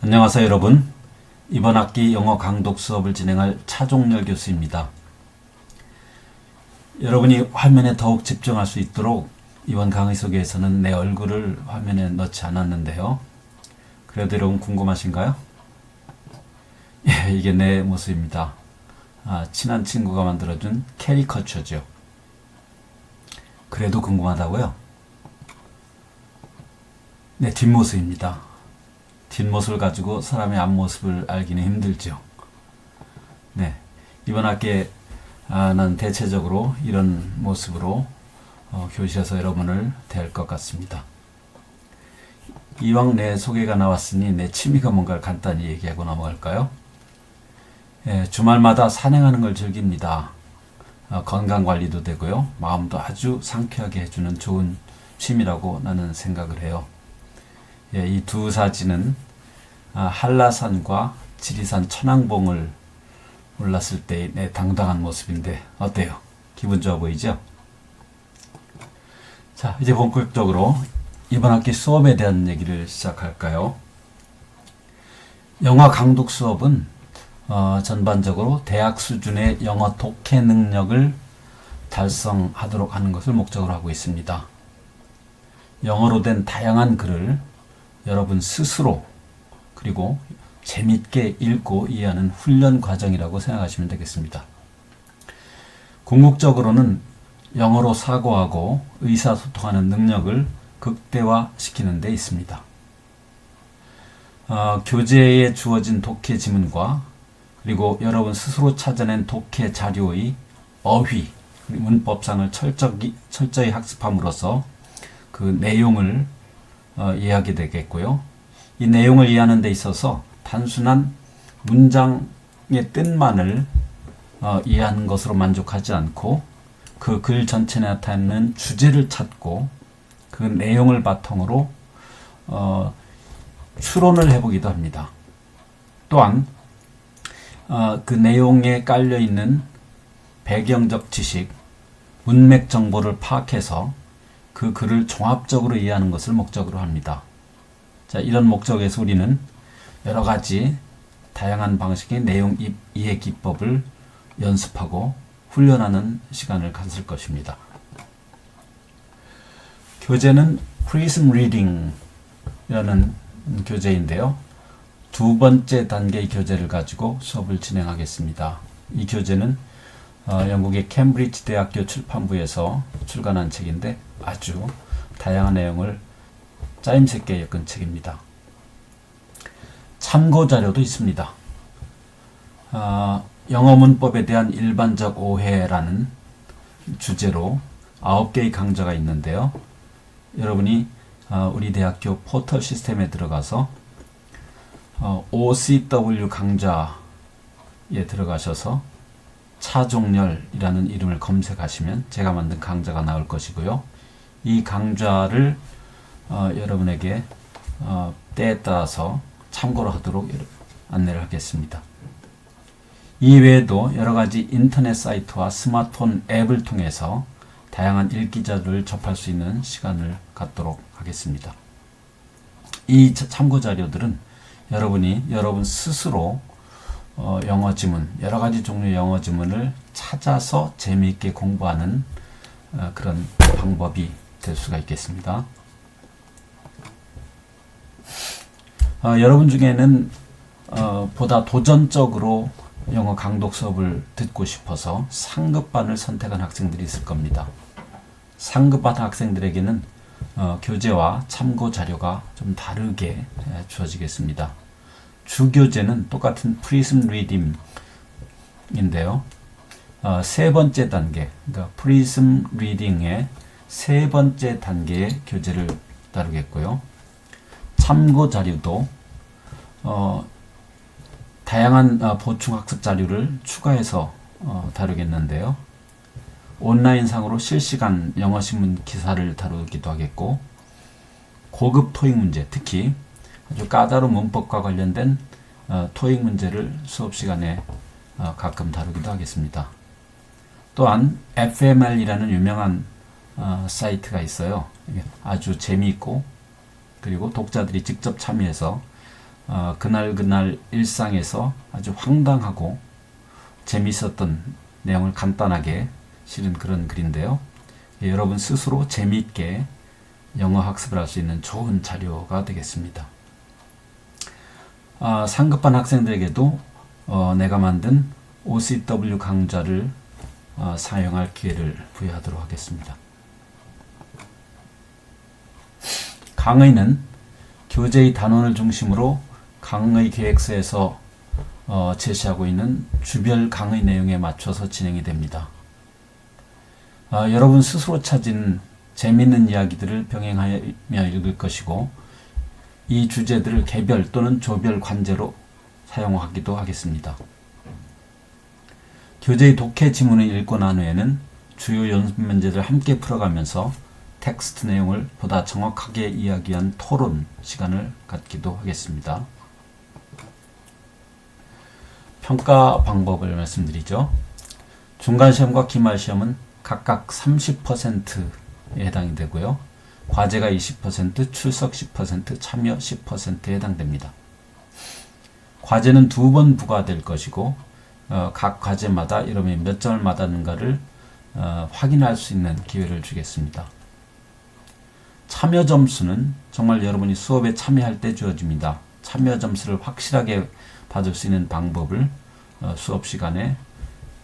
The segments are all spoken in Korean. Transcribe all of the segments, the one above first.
안녕하세요 여러분. 이번 학기 영어 강독 수업을 진행할 차종렬 교수입니다. 여러분이 화면에 더욱 집중할 수 있도록 이번 강의 속에서는 내 얼굴을 화면에 넣지 않았는데요. 그래도 여러분 궁금하신가요? 예, 이게 내 모습입니다. 아, 친한 친구가 만들어준 캐리커처죠. 그래도 궁금하다고요? 내 뒷모습입니다 뒷모습을 가지고 사람의 앞모습을 알기는 힘들죠. 네. 이번 학기에 아, 난 대체적으로 이런 모습으로 어, 교실에서 여러분을 대할 것 같습니다. 이왕 내 소개가 나왔으니 내 취미가 뭔가를 간단히 얘기하고 넘어갈까요? 예, 주말마다 산행하는 걸 즐깁니다. 어, 건강 관리도 되고요. 마음도 아주 상쾌하게 해주는 좋은 취미라고 나는 생각을 해요. 예, 이 두 사진은 아, 한라산과 지리산 천왕봉을 올랐을 때의 내 당당한 모습인데 어때요? 기분 좋아 보이죠? 자, 이제 본격적으로 이번 학기 수업에 대한 얘기를 시작할까요? 영어 강독 수업은 어, 전반적으로 대학 수준의 영어 독해 능력을 달성하도록 하는 것을 목적으로 하고 있습니다. 영어로 된 다양한 글을 여러분 스스로 그리고 재밌게 읽고 이해하는 훈련 과정이라고 생각하시면 되겠습니다. 궁극적으로는 영어로 사고하고 의사소통하는 능력을 극대화시키는 데 있습니다. 어, 교재에 주어진 독해 지문과 그리고 여러분 스스로 찾아낸 독해 자료의 어휘, 문법상을 철저히, 철저히 학습함으로써 그 내용을 어, 이해하게 되겠고요. 이 내용을 이해하는 데 있어서 단순한 문장의 뜻만을 어, 이해하는 것으로 만족하지 않고 그 글 전체에 나타나는 주제를 찾고 그 내용을 바탕으로 어, 추론을 해보기도 합니다. 또한 어, 그 내용에 깔려 있는 배경적 지식, 문맥 정보를 파악해서 그 글을 종합적으로 이해하는 것을 목적으로 합니다. 자, 이런 목적에서 우리는 여러 가지 다양한 방식의 내용 이해 기법을 연습하고 훈련하는 시간을 가질 것입니다. 교재는 Prism Reading이라는 교재인데요. 두 번째 단계의 교재를 가지고 수업을 진행하겠습니다. 이 교재는 어, 영국의 캠브리지 대학교 출판부에서 출간한 책인데 아주 다양한 내용을 짜임새 있게 엮은 책입니다. 참고 자료도 있습니다. 어, 영어 문법에 대한 일반적 오해라는 주제로 9개의 강좌가 있는데요. 여러분이 어, 우리 대학교 포털 시스템에 들어가서 어, OCW 강좌에 들어가셔서 차종렬이라는 이름을 검색하시면 제가 만든 강좌가 나올 것이고요. 이 강좌를 어, 여러분에게 어, 때에 따라서 참고를 하도록 안내를 하겠습니다. 이외에도 여러 가지 인터넷 사이트와 스마트폰 앱을 통해서 다양한 읽기자료를 접할 수 있는 시간을 갖도록 하겠습니다. 이 참고 자료들은 여러분이 여러분 스스로 어, 영어 지문, 여러 가지 종류의 영어 지문을 찾아서 재미있게 공부하는 어, 그런 방법이 될 수가 있겠습니다. 어, 여러분 중에는 어, 보다 도전적으로 영어 강독 수업을 듣고 싶어서 상급반을 선택한 학생들이 있을 겁니다. 상급반 학생들에게는 어, 교재와 참고 자료가 좀 다르게 에, 주어지겠습니다. 주교재는 똑같은 프리즘 리딩인데요. 어, 세 번째 단계, 그러니까 프리즘 리딩의 세 번째 단계의 교재를 다루겠고요. 참고 자료도 어, 다양한 어, 보충 학습 자료를 추가해서 어, 다루겠는데요. 온라인상으로 실시간 영어 신문 기사를 다루기도 하겠고 고급 토익 문제, 특히 아주 까다로운 문법과 관련된 어, 토익 문제를 수업 시간에 어, 가끔 다루기도 하겠습니다. 또한 FML이라는 유명한 어, 사이트가 있어요. 아주 재미있고 그리고 독자들이 직접 참여해서 어, 그날 그날 일상에서 아주 황당하고 재미있었던 내용을 간단하게 실은 그런 글인데요. 예, 여러분 스스로 재미있게 영어 학습을 할 수 있는 좋은 자료가 되겠습니다. 아, 상급반 학생들에게도 어, 내가 만든 OCW 강좌를 어, 사용할 기회를 부여하도록 하겠습니다. 강의는 교재의 단원을 중심으로 강의 계획서에서 어, 제시하고 있는 주별 강의 내용에 맞춰서 진행이 됩니다. 아, 여러분 스스로 찾은 재미있는 이야기들을 병행하며 읽을 것이고 이 주제들을 개별 또는 조별 관제로 사용하기도 하겠습니다. 교재의 독해 지문을 읽고 난 후에는 주요 연습 문제를 함께 풀어가면서 텍스트 내용을 보다 정확하게 이해하기 위한 토론 시간을 갖기도 하겠습니다. 평가 방법을 말씀드리죠. 중간 시험과 기말 시험은 각각 30%에 해당이 되고요. 과제가 20%, 출석 10%, 참여 10%에 해당됩니다. 과제는 두 번 부과될 것이고 어, 각 과제마다 여러분이 몇 점을 맞았는가를 어, 확인할 수 있는 기회를 주겠습니다. 참여 점수는 정말 여러분이 수업에 참여할 때 주어집니다. 참여 점수를 확실하게 받을 수 있는 방법을 어, 수업 시간에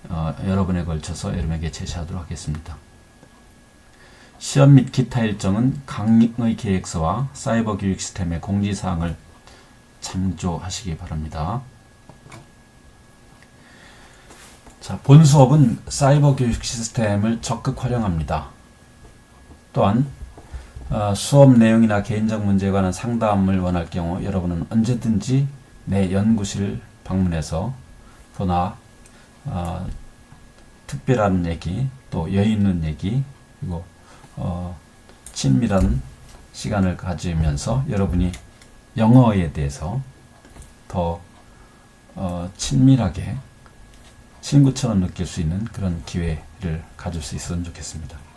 어, 여러 번에 걸쳐서 여러분에게 제시하도록 하겠습니다. 시험 및 기타 일정은 강의 계획서와 사이버 교육 시스템의 공지사항을 참조하시기 바랍니다. 자, 본 수업은 사이버 교육 시스템을 적극 활용합니다. 또한 어, 수업 내용이나 개인적 문제에 관한 상담을 원할 경우 여러분은 언제든지 내 연구실 방문해서 보나 어, 특별한 얘기 또 여유 있는 얘기 그리고 어, 친밀한 시간을 가지면서 여러분이 영어에 대해서 더 어, 친밀하게 친구처럼 느낄 수 있는 그런 기회를 가질 수 있었으면 좋겠습니다.